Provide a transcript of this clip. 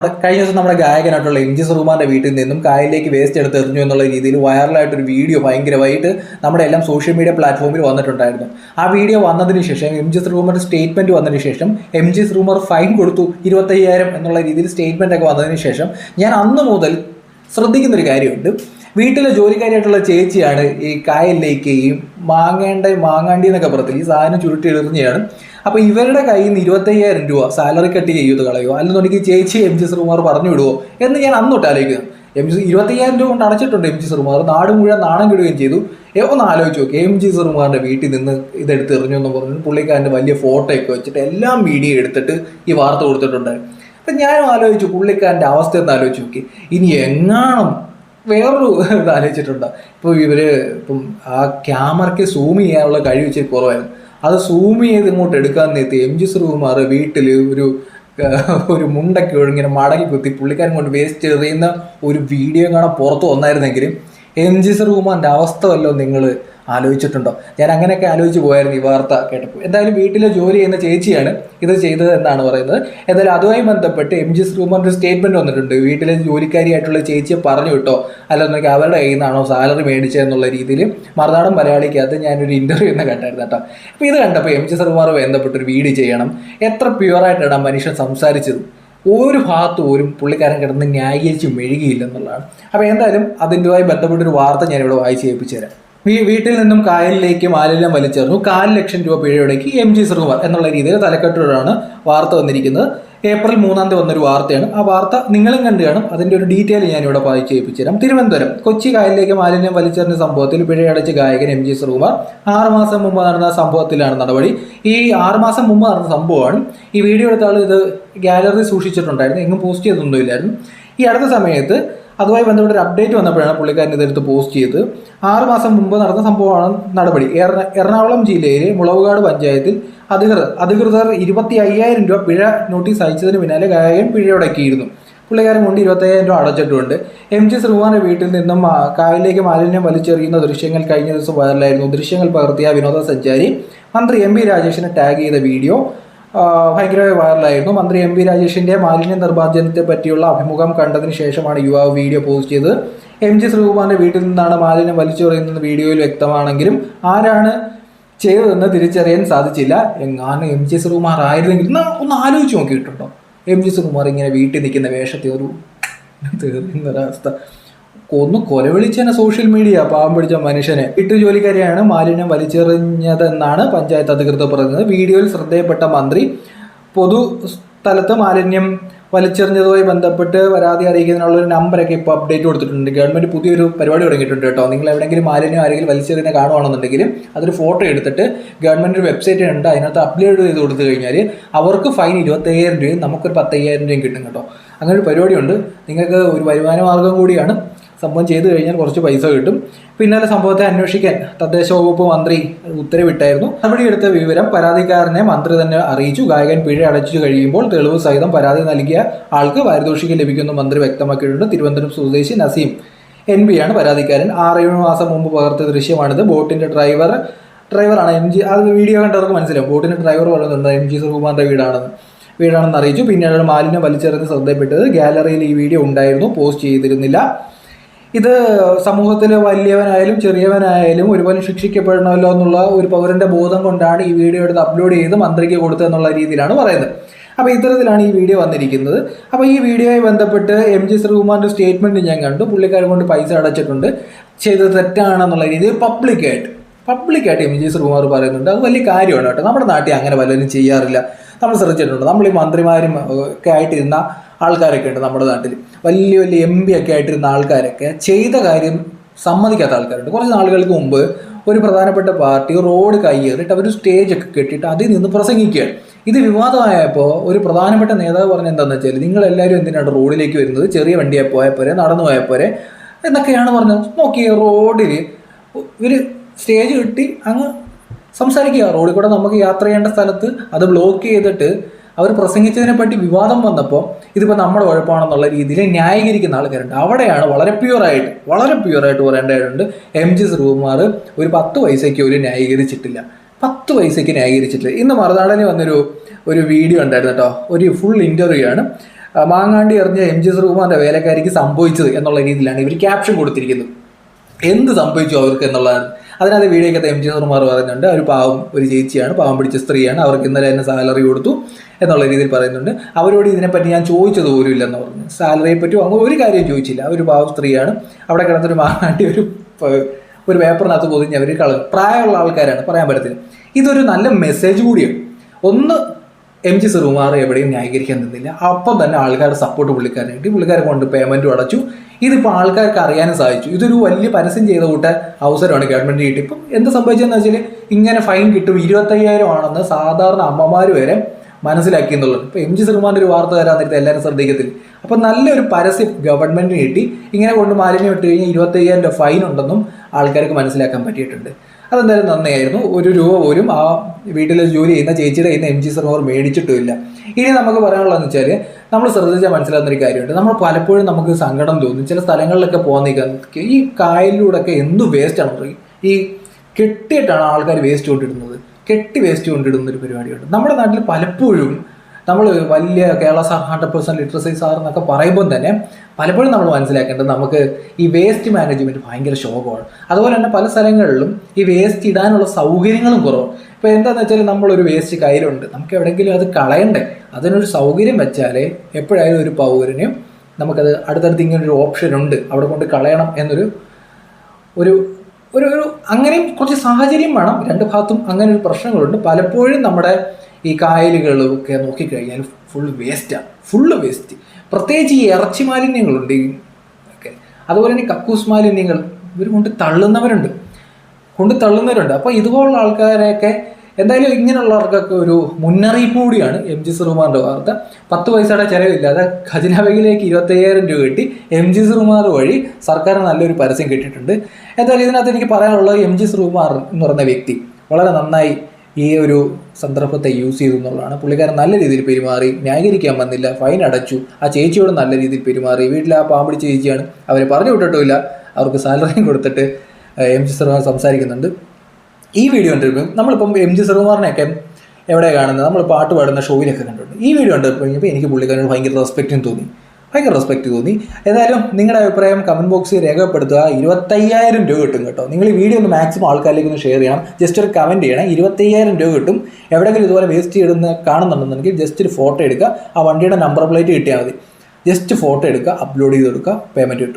കഴിഞ്ഞ ദിവസം നമ്മുടെ ഗായകനായിട്ടുള്ള എം ജി സുകുമാറിന്റെ വീട്ടിൽ നിന്നും കായലിലേക്ക് വേസ്റ്റ് എടുത്ത് എറിഞ്ഞു എന്നുള്ള രീതിയിൽ വൈറലായിട്ടൊരു വീഡിയോ ഭയങ്കരമായിട്ട് നമ്മുടെ എല്ലാം സോഷ്യൽ മീഡിയ പ്ലാറ്റ്ഫോമിൽ വന്നിട്ടുണ്ടായിരുന്നു. ആ വീഡിയോ വന്നതിന് ശേഷം എം ജി സുകുമാറിന്റെ സ്റ്റേറ്റ്മെന്റ് വന്നതിന് ശേഷം എം ജി സുകുമാർ ഫൈൻ കൊടുത്തു ഇരുപത്തയ്യായിരം എന്നുള്ള രീതിയിൽ സ്റ്റേറ്റ്മെന്റ് ഒക്കെ വന്നതിന് ശേഷം ഞാൻ അന്ന് മുതൽ ശ്രദ്ധിക്കുന്നൊരു കാര്യമുണ്ട്. വീട്ടിലെ ജോലിക്കാരിയായിട്ടുള്ള ചേച്ചിയാണ് ഈ കായലിലേക്ക് ഈ മാങ്ങേണ്ട മാങ്ങാണ്ടി എന്നൊക്കെ പറയത്തില്ല? ഈ സാധനം ചുരുട്ടി എറിഞ്ഞാണ് അപ്പോൾ ഇവരുടെ കയ്യിൽ നിന്ന് ഇരുപത്തയ്യായിരം രൂപ സാലറി കട്ട് ചെയ്ത് കളയോ അല്ലെന്നുണ്ടെങ്കിൽ ചേച്ചി എം ജി ശ്രീകുമാർ പറഞ്ഞു വിടുവോ? എന്ന് ഞാൻ അന്നൊട്ട് ആലോചിക്കുന്നു. എം ജി ഇരുപത്തയ്യായിരം രൂപ കൊണ്ട് അടച്ചിട്ടുണ്ട് എം ജി ശ്രീകുമാർ. നാട് മുഴുവൻ നാണം കിടുകയും ചെയ്തു. ഒന്ന് ആലോചിച്ചു നോക്കി. എം ജി സർമാറിന്റെ വീട്ടിൽ നിന്ന് ഇതെടുത്ത് എറിഞ്ഞു എന്ന് പറഞ്ഞു. പുള്ളിക്കാരന്റെ വലിയ ഫോട്ടോ ഒക്കെ വെച്ചിട്ട് എല്ലാം മീഡിയ എടുത്തിട്ട് ഈ വാർത്ത കൊടുത്തിട്ടുണ്ട്. അപ്പം ഞാനും ആലോചിച്ചു പുള്ളിക്കാരന്റെ അവസ്ഥ എന്ന് ആലോചിച്ച് നോക്കി. ഇനി എങ്ങാണം വേറൊരു ഇത് ആലോചിച്ചിട്ടുണ്ട്. ഇപ്പോൾ ഇവർ ഇപ്പം ആ ക്യാമറയ്ക്ക് സൂം ചെയ്യാനുള്ള കഴിവ് ഇച്ചിരി കുറവായിരുന്നു. അത് സൂം ചെയ്ത് ഇങ്ങോട്ട് എടുക്കാൻ നേരത്തെ എം ജി ശ്രീകുമാർ വീട്ടിൽ ഒരു ഒരു മുണ്ടൊക്കെ ഇങ്ങനെ മടങ്ങി കുത്തി പുള്ളിക്കാരൻ കൊണ്ട് വേസ്റ്റ് എറിയുന്ന ഒരു വീഡിയോ കാണാൻ പുറത്ത് വന്നായിരുന്നെങ്കിൽ എം ജി ശ്രീകുമാറിന്റെ അവസ്ഥ വല്ലതും നിങ്ങൾ ആലോചിച്ചിട്ടുണ്ടോ? ഞാൻ അങ്ങനെയൊക്കെ ആലോചിച്ച് പോയായിരുന്നു ഈ വാർത്ത കേട്ടപ്പോൾ. എന്തായാലും വീട്ടിലെ ജോലി ചെയ്യുന്ന ചേച്ചിയാണ് ഇത് ചെയ്തത് എന്നാണ് പറയുന്നത്. എന്തായാലും അതുമായി ബന്ധപ്പെട്ട് എം ജി ശ്രീമാൻ ഒരു സ്റ്റേറ്റ്മെന്റ് വന്നിട്ടുണ്ട്. വീട്ടിലെ ജോലിക്കാരിയായിട്ടുള്ള ചേച്ചിയെ പറഞ്ഞു വിട്ടോ? അല്ലെന്നൊക്കെ അവരുടെ കയ്യിൽ നിന്നാണോ സാലറി മേടിച്ചത് എന്നുള്ള രീതിയിൽ മറുനാടൻ മലയാളിക്കകത്ത് ഞാനൊരു ഇന്റർവ്യൂ എന്ന് കണ്ടായിരുന്നു കേട്ടോ. അപ്പോൾ ഇത് കണ്ടപ്പോൾ എം ജി ശ്രീകുമാർ ബന്ധപ്പെട്ടൊരു വീട് ചെയ്യണം. എത്ര പ്യുവറായിട്ടാണ് മനുഷ്യൻ സംസാരിച്ചത്? ഒരു ഭാഗത്ത് പോലും പുള്ളിക്കാരൻ കിടന്ന് ന്യായീകരിച്ച് മെഴുകിയില്ലെന്നുള്ളതാണ്. അപ്പോൾ എന്തായാലും അതിന്റെതുമായി ബന്ധപ്പെട്ടൊരു വാർത്ത ഞാനിവിടെ വായിച്ച് കേൾപ്പിച്ചു തരാം വീട്ടിൽ നിന്നും കായലിലേക്ക് മാലിന്യം വലിച്ചെറിഞ്ഞു കാൽ ലക്ഷം രൂപ പിഴയൊടുക്കി എം ജി സർവർ എന്നുള്ള രീതിയിൽ തലക്കെട്ടോടാണ് വാർത്ത വന്നിരിക്കുന്നത്. ഏപ്രിൽ മൂന്നാം തീയതി വന്നൊരു വാർത്തയാണ്. ആ വാർത്ത നിങ്ങളും കണ്ടു കാണും അതിന്റെ ഒരു ഡീറ്റെയിൽ ഞാനിവിടെ വായിച്ചു ചെയ്യിപ്പിച്ചു തരാം തിരുവനന്തപുരം കൊച്ചി കായലിലേക്ക് മാലിന്യം വലിച്ചെറിഞ്ഞ സംഭവത്തിൽ പിഴയടച്ച് ഗായകൻ എം ജി ശ്രീകുമാർ ആറുമാസം മുമ്പ് നടന്ന സംഭവത്തിലാണ് നടപടി. ഈ ആറുമാസം മുമ്പ് നടന്ന സംഭവമാണ്. ഈ വീഡിയോ എടുത്ത ആൾ ഇത് ഗാലറി സൂക്ഷിച്ചിട്ടുണ്ടായിരുന്നു. എങ്ങും പോസ്റ്റ് ചെയ്തൊന്നുമില്ലായിരുന്നു. ഈ അടുത്ത സമയത്ത് അതുമായി ബന്ധപ്പെട്ട ഒരു അപ്ഡേറ്റ് വന്നപ്പോഴാണ് പുള്ളിക്കാരൻ ഇതെടുത്ത് പോസ്റ്റ് ചെയ്ത് ആറ് മാസം മുമ്പ് നടന്ന സംഭവമാണ് നടപടി. എറണാകുളം ജില്ലയിലെ മുളവുകാട് പഞ്ചായത്തിൽ അധികൃതർ അധികൃതർ ഇരുപത്തി അയ്യായിരം രൂപ പിഴ നോട്ടീസ് അയച്ചതിന് പിന്നാലെ ഗായകൻ പിഴയടക്കിയിരുന്നു. പുള്ളിക്കാരൻ കൊണ്ട് ഇരുപത്തയ്യായിരം രൂപ അടച്ചിട്ടുണ്ട്. എം ജി ശ്രീകുമാറിന്റെ വീട്ടിൽ നിന്നും കായലിലേക്ക് മാലിന്യം വലിച്ചെറിയുന്ന ദൃശ്യങ്ങൾ കഴിഞ്ഞ ദിവസം വൈറലായിരുന്നു ദൃശ്യങ്ങൾ പകർത്തിയ വിനോദസഞ്ചാരി മന്ത്രി എം പി രാജേഷിനെ ടാഗ് ചെയ്ത വീഡിയോ ഭയങ്കര വൈറലായിരുന്നു മന്ത്രി എം വി രാജേഷിന്റെ മാലിന്യ നിർമ്മാർജനത്തെ പറ്റിയുള്ള അഭിമുഖം കണ്ടതിന് ശേഷമാണ് യുവാവ് വീഡിയോ പോസ്റ്റ് ചെയ്തത്. എം ജി ശ്രീകുമാറിന്റെ വീട്ടിൽ നിന്നാണ് മാലിന്യം വലിച്ചെറിയുന്നത് വീഡിയോയിൽ വ്യക്തമാണെങ്കിലും ആരാണ് ചെയ്തതെന്ന് തിരിച്ചറിയാൻ സാധിച്ചില്ല. എങ്ങാനും എം ജി ശ്രീകുമാർ ആയിരുന്നെങ്കിൽ ഒന്ന് ആലോചിച്ച് നോക്കിയിട്ടുണ്ടോ? എം ജി ശ്രീകുമാർ ഇങ്ങനെ വീട്ടിൽ നിൽക്കുന്ന വേഷത്തെ ഒരു തീർന്നൊരവസ്ഥ കൊന്നു കൊലവിളിച്ചെന്നെ സോഷ്യൽ മീഡിയ പാവം പിടിച്ച മനുഷ്യനെ. ഇട്ടു ജോലിക്കാരെയാണ് മാലിന്യം വലിച്ചെറിഞ്ഞതെന്നാണ് പഞ്ചായത്ത് അധികൃതർ പറയുന്നത് വീഡിയോയിൽ ശ്രദ്ധയപ്പെട്ട മന്ത്രി പൊതു സ്ഥലത്ത് മാലിന്യം വലിച്ചെറിഞ്ഞതുമായി ബന്ധപ്പെട്ട് പരാതി അറിയിക്കുന്നതിനുള്ള ഒരു നമ്പറൊക്കെ ഇപ്പോൾ അപ്ഡേറ്റ് കൊടുത്തിട്ടുണ്ട്. ഗവൺമെന്റ് പുതിയൊരു പരിപാടി തുടങ്ങിയിട്ടുണ്ട് കേട്ടോ. നിങ്ങൾ എവിടെയെങ്കിലും മാലിന്യം ആരെങ്കിലും വലിച്ചെറിയുന്ന കാണുവാണെന്നുണ്ടെങ്കിൽ അതൊരു ഫോട്ടോ എടുത്തിട്ട് ഗവൺമെന്റ് വെബ്സൈറ്റ് ഉണ്ട്. അതിനകത്ത് അപ്ലോഡ് ചെയ്ത് കൊടുത്തു കഴിഞ്ഞാൽ അവർക്ക് ഫൈൻ ഇരുപത്തയ്യായിരം രൂപയും നമുക്കൊരു പത്തയ്യായിരം രൂപയും കിട്ടും കേട്ടോ. അങ്ങനെ ഒരു പരിപാടിയുണ്ട്. നിങ്ങൾക്ക് ഒരു വരുമാന മാർഗം കൂടിയാണ്. സംഭവം ചെയ്തു കഴിഞ്ഞാൽ കുറച്ച് പൈസ കിട്ടും. പിന്നാലെ സംഭവത്തെ അന്വേഷിക്കാൻ തദ്ദേശ വകുപ്പ് മന്ത്രി ഉത്തരവിട്ടായിരുന്നു. നടപടിയെടുത്ത വിവരം പരാതിക്കാരനെ മന്ത്രി തന്നെ അറിയിച്ചു. ഗായകൻ പിഴ അടച്ചു കഴിയുമ്പോൾ തെളിവ് സഹിതം പരാതി നൽകിയ ആൾക്ക് പാരിതോഷികം ലഭിക്കുന്നു മന്ത്രി വ്യക്തമാക്കിയിട്ടുണ്ട്. തിരുവനന്തപുരം സ്വദേശി നസീം എൻ ബി ആണ് പരാതിക്കാരൻ. ആറേഴ് മാസം മുമ്പ് പകർത്തിയ ദൃശ്യമാണിത്. ബോട്ടിന്റെ ഡ്രൈവർ ഡ്രൈവറാണ് എം ജി. അത് വീഡിയോ കണ്ടവർക്ക് മനസ്സിലാവും. ബോട്ടിന്റെ ഡ്രൈവർ പറയുന്നുണ്ട് എം ജി സുകുമാറിന്റെ വീടാണെന്ന് വീടാണെന്ന് അറിയിച്ചു. പിന്നീട് മാലിന്യം വലിച്ചെറിഞ്ഞ് ശ്രദ്ധപ്പെട്ടത് ഗാലറിയിൽ ഈ വീഡിയോ ഉണ്ടായിരുന്നു. പോസ്റ്റ് ചെയ്തിരുന്നില്ല. ഇത് സമൂഹത്തിലെ വലിയവനായാലും ചെറിയവനായാലും ഒരുപോലെ ശിക്ഷിക്കപ്പെടണമല്ലോ എന്നുള്ള ഒരു പൗരന്റെ ബോധം കൊണ്ടാണ് ഈ വീഡിയോ എടുത്ത് അപ്ലോഡ് ചെയ്ത് മന്ത്രിക്ക് കൊടുത്തതെന്നുള്ള രീതിയിലാണ് പറയുന്നത്. അപ്പോൾ ഇത്തരത്തിലാണ് ഈ വീഡിയോ വന്നിരിക്കുന്നത്. അപ്പോൾ ഈ വീഡിയോയെ ബന്ധപ്പെട്ട് എം ജി ശ്രീകുമാറിന്റെ സ്റ്റേറ്റ്മെന്റ് ഞാൻ കണ്ടു. പുള്ളിക്കാരൻ കൊണ്ട് പൈസ അടച്ചിട്ടുണ്ട്. ചെയ്തത് തെറ്റാണെന്നുള്ള രീതിയിൽ പബ്ലിക്കായിട്ട് പബ്ലിക്കായിട്ട് എം ജി ശ്രീകുമാർ പറയുന്നുണ്ട്. അത് വലിയ കാര്യമാണ് കേട്ടോ. നമ്മുടെ നാട്ടിൽ അങ്ങനെ പലരും ചെയ്യാറില്ല. നമ്മൾ ശ്രദ്ധിച്ചിട്ടുണ്ട്. നമ്മൾ ഈ മന്ത്രിമാരും ഒക്കെ ആയിട്ടിരുന്ന ആൾക്കാരൊക്കെ ഉണ്ട് നമ്മുടെ നാട്ടിൽ വലിയ വലിയ എം പി ഒക്കെ ആയിട്ടിരുന്ന ആൾക്കാരൊക്കെ ചെയ്ത കാര്യം സമ്മതിക്കാത്ത ആൾക്കാരുണ്ട്. കുറച്ച് നാളുകൾക്ക് മുമ്പ് ഒരു പ്രധാനപ്പെട്ട പാർട്ടി റോഡ് കയ്യേറിയിട്ട് അവർ സ്റ്റേജ് ഒക്കെ കെട്ടിയിട്ട് അതിൽ നിന്ന് പ്രസംഗിക്കുകയാണ്. ഇത് വിവാദമായപ്പോൾ ഒരു പ്രധാനപ്പെട്ട നേതാവ് പറഞ്ഞ എന്താണെന്ന് വെച്ചാൽ നിങ്ങൾ എല്ലാവരും എന്തിനാണ് റോഡിലേക്ക് വരുന്നത്? ചെറിയ വണ്ടിയെ പോയാൽ പോരെ? നടന്നു പോയാൽ പോരെ? എന്നൊക്കെയാണ് പറഞ്ഞത്. നോക്കി റോഡിൽ ഇവർ സ്റ്റേജ് കെട്ടി അങ്ങ് സംസാരിക്കുക. റോഡിൽ കൂടെ നമുക്ക് യാത്ര ചെയ്യേണ്ട സ്ഥലത്ത് അത് ബ്ലോക്ക് ചെയ്തിട്ട് അവർ പ്രസംഗിച്ചതിനെ പറ്റി വിവാദം വന്നപ്പോൾ ഇതിപ്പോൾ നമ്മുടെ കുഴപ്പമാണെന്നുള്ള രീതിയിൽ ന്യായീകരിക്കുന്ന ആൾക്കാരുണ്ട്. അവിടെയാണ് വളരെ പ്യുവറായിട്ട് വളരെ പ്യുവറായിട്ട് പറയേണ്ടതായിട്ടുണ്ട് എം ജി ശ്രീകുമാർ ഒരു പത്ത് പൈസയ്ക്ക് ഒരു ന്യായീകരിച്ചിട്ടില്ല. പത്ത് പൈസയ്ക്ക് ന്യായീകരിച്ചിട്ടില്ല. ഇന്ന് മറുനാടനിൽ വന്നൊരു ഒരു വീഡിയോ ഉണ്ടായിരുന്നു കേട്ടോ. ഒരു ഫുൾ ഇന്റർവ്യൂ ആണ്. മാങ്ങാണ്ടി എറിഞ്ഞ എം ജി ശ്രീകുമാറിന്റെ വേലക്കാരിക്ക് സംഭവിച്ചത് എന്നുള്ള രീതിയിലാണ് ഇവർ ക്യാപ്ഷൻ കൊടുത്തിരിക്കുന്നത്. എന്ത് സംഭവിച്ചു അവർക്ക് എന്നുള്ളതാണ്. അതിനകത്ത് വീഡിയോക്കകത്ത് എം ജി സുർമാർ പറയുന്നുണ്ട് ഒരു പാവം ഒരു ചേച്ചിയാണ് പാവം പിടിച്ച സ്ത്രീയാണ് അവർക്ക് ഇന്നലെ തന്നെ സാലറി കൊടുത്തു എന്നുള്ള രീതിയിൽ പറയുന്നുണ്ട്. അവരോട് ഇതിനെപ്പറ്റി ഞാൻ ചോദിച്ചത് പോലും ഇല്ലെന്ന് പറഞ്ഞു. സാലറിയെ പറ്റി അങ്ങ് ഒരു കാര്യം ചോദിച്ചില്ല. ഒരു പാവം സ്ത്രീയാണ്. അവിടെ കിടന്നൊരു മാങ്ങാണ്ടി ഒരു ഒരു പേപ്പറിനകത്ത് പൊതിഞ്ഞ് അവർ കള പ്രായമുള്ള ആൾക്കാരാണ് പറയാൻ പറ്റത്തില്ല. ഇതൊരു നല്ല മെസ്സേജ് കൂടിയാണ്. ഒന്ന് എം ജി ശ്രീകുമാർ എവിടെയും ന്യായീകരിക്കാൻ നിന്നില്ല. അപ്പം തന്നെ ആൾക്കാരുടെ സപ്പോർട്ട് പുള്ളിക്കാരൻ കിട്ടി പുള്ളിക്കാരെ കൊണ്ട് പേയ്മെന്റും അടച്ചു. ഇതിപ്പോൾ ആൾക്കാർക്ക് അറിയാനും സാധിച്ചു. ഇതൊരു വലിയ പരസ്യം ചെയ്ത കൂട്ട അവസരമാണ് ഗവൺമെന്റ് കിട്ടി ഇപ്പം എന്ത് സംഭവിച്ചതെന്ന് വെച്ചാൽ ഇങ്ങനെ ഫൈൻ കിട്ടും. ഇരുപത്തയ്യായിരം ആണെന്ന് സാധാരണ അമ്മമാർ വരെ മനസ്സിലാക്കി എന്നുള്ളത്. ഇപ്പോൾ എം ജി ശ്രീകുമാറിന്റെ ഒരു വാർത്ത തരാൻ നേരത്തെ എല്ലാവരും ശ്രദ്ധിക്കത്തില്ല. അപ്പം നല്ലൊരു പരസ്യം ഗവൺമെന്റിന് കിട്ടി. ഇങ്ങനെ കൊണ്ട് മാലിന്യം ഇട്ട് കഴിഞ്ഞാൽ ഇരുപത്തയ്യായിരം രൂപ ഫൈൻ ഉണ്ടെന്നും ആൾക്കാർക്ക് മനസ്സിലാക്കാൻ പറ്റിയിട്ടുണ്ട്. അതെന്തായാലും നന്നായിരുന്നു. ഒരു രൂപ പോലും ആ വീട്ടിൽ ജോലി ചെയ്യുന്ന ചേച്ചിയുടെ കയ്യിൽ നിന്ന് എം ജി സർവർ മേടിച്ചിട്ടുമില്ല. ഇനി നമുക്ക് പറയാനുള്ളതെന്ന് വെച്ചാൽ നമ്മൾ ശ്രദ്ധിച്ചാൽ മനസ്സിലാകുന്ന ഒരു കാര്യമുണ്ട്. നമ്മൾ പലപ്പോഴും നമുക്ക് സങ്കടം തോന്നും. ചില സ്ഥലങ്ങളിലൊക്കെ പോകാൻ നിൽക്കാൻ ഈ കായലിലൂടെയൊക്കെ എന്ത് വേസ്റ്റാണ് ഈ കെട്ടിയിട്ടാണ് ആൾക്കാർ വേസ്റ്റ് കൊണ്ടിടുന്നത് കെട്ടി വേസ്റ്റ് കൊണ്ടിടുന്ന ഒരു പരിപാടിയുണ്ട്. നമ്മുടെ നാട്ടിൽ പലപ്പോഴും നമ്മൾ വലിയ Kerala sir hundred percent literacy sir എന്നൊക്കെ പറയുമ്പോൾ തന്നെ പലപ്പോഴും നമ്മൾ മനസ്സിലാക്കേണ്ടത് നമുക്ക് ഈ വേസ്റ്റ് മാനേജ്മെന്റ് ഭയങ്കര ശോകമാണ്. അതുപോലെ തന്നെ പല സ്ഥലങ്ങളിലും ഈ വേസ്റ്റ് ഇടാനുള്ള സൗകര്യങ്ങളും കുറവാണ് ഇപ്പോൾ എന്താണെന്ന് വെച്ചാൽ നമ്മളൊരു വേസ്റ്റ് കയ്യിലുണ്ട്. നമുക്ക് എവിടെയെങ്കിലും അത് കളയണ്ടേ? അതിനൊരു സൗകര്യം വെച്ചാലേ എപ്പോഴായാലും ഒരു പൗരന് നമുക്കത് അടുത്തടുത്ത് ഇങ്ങനെ ഒരു ഓപ്ഷൻ ഉണ്ട്. അവിടെ കൊണ്ട് കളയണം എന്നൊരു ഒരു ഒരു ഒരു അങ്ങനെയും കുറച്ച് സാഹചര്യം വേണം. രണ്ട് ഭാഗത്തും അങ്ങനെ ഒരു പ്രശ്നങ്ങളുണ്ട്. പലപ്പോഴും നമ്മുടെ ഈ കായലുകളൊക്കെ നോക്കിക്കഴിഞ്ഞാൽ ഫുൾ വേസ്റ്റാണ് ഫുള്ള് വേസ്റ്റ് പ്രത്യേകിച്ച് ഈ ഇറച്ചി മാലിന്യങ്ങളുണ്ട്. ഈ ഒക്കെ. അതുപോലെ തന്നെ കക്കൂസ് മാലിന്യങ്ങൾ. ഇവർ കൊണ്ട് തള്ളുന്നവരുണ്ട്. കൊണ്ട് തള്ളുന്നവരുണ്ട്. അപ്പോൾ ഇതുപോലുള്ള ആൾക്കാരെയൊക്കെ എന്തായാലും ഇങ്ങനെയുള്ളവർക്കൊക്കെ ഒരു മുന്നറിയിപ്പ് കൂടിയാണ് എം ജി സുറുമാറിന്റെ വാർത്ത. പത്ത് പൈസയുടെ ചിലവില്ലാതെ ഖജനാവയിലേക്ക് ഇരുപത്തയ്യായിരം രൂപ കിട്ടി എം ജി സുറുമാർ വഴി സർക്കാർ നല്ലൊരു പരസ്യം കിട്ടിയിട്ടുണ്ട്. എന്തായാലും ഇതിനകത്ത് എനിക്ക് പറയാനുള്ളത് എം ജി സുറുമാർ എന്ന് പറയുന്ന വ്യക്തി വളരെ നന്നായി ഈ ഒരു സന്ദർഭത്തെ യൂസ് ചെയ്തു എന്നുള്ളതാണ്. പുള്ളിക്കാരൻ നല്ല രീതിയിൽ പെരുമാറി ന്യായീകരിക്കാൻ വന്നില്ല ഫൈൻ അടച്ചു ആ ചേച്ചിയോട് നല്ല രീതിയിൽ പെരുമാറി വീട്ടിൽ ആ പാമ്പിടിച്ച ചേച്ചിയാണ്. അവരെ പറഞ്ഞു വിട്ടിട്ടുമില്ല. അവർക്ക് സാലറിയും കൊടുത്തിട്ട് എം ജി സുറുമാർ സംസാരിക്കുന്നുണ്ട്. ഈ വീഡിയോ കണ്ടിരിക്കും നമ്മളിപ്പം എം ജി ശ്രീകുമാറിനെയൊക്കെ എവിടെ കാണുന്നത്? നമ്മൾ പാട്ട് പാടുന്ന ഷോയിലൊക്കെ കണ്ടിട്ടുണ്ട്. ഈ വീഡിയോ കണ്ടു കഴിഞ്ഞപ്പോൾ എനിക്ക് പുള്ളിക്കാരനോട് ഭയങ്കര റെസ്പെക്റ്റും തോന്നി. ഭയങ്കര റെസ്പെക്റ്റ് തോന്നി. ഏതായാലും നിങ്ങളുടെ അഭിപ്രായം കമന്റ് ബോക്സിൽ രേഖപ്പെടുത്തുക. ഇരുപത്തയ്യായിരം രൂപ കിട്ടും കേട്ടോ. നിങ്ങൾ ഈ വീഡിയോ ഒന്ന് മാക്സിമം ആൾക്കാരിലേക്ക് ഒന്ന് ഷെയർ ചെയ്യണം. ജസ്റ്റ് ഒരു കമന്റ് ചെയ്യണം. ഇരുപത്തയ്യായിരം രൂപ കിട്ടും. എവിടെയെങ്കിലും ഇതുപോലെ വേസ്റ്റ് ചെയ്യുന്ന കാണുന്നുണ്ടെന്നുണ്ടെങ്കിൽ ജസ്റ്റ് ഒരു ഫോട്ടോ എടുക്കുക. ആ വണ്ടിയുടെ നമ്പർ പ്ലേറ്റ് കിട്ടിയാൽ മതി. ജസ്റ്റ് ഫോട്ടോ എടുക്കുക അപ്ലോഡ് ചെയ്ത് കൊടുക്കുക പേയ്മെന്റ് കിട്ടും.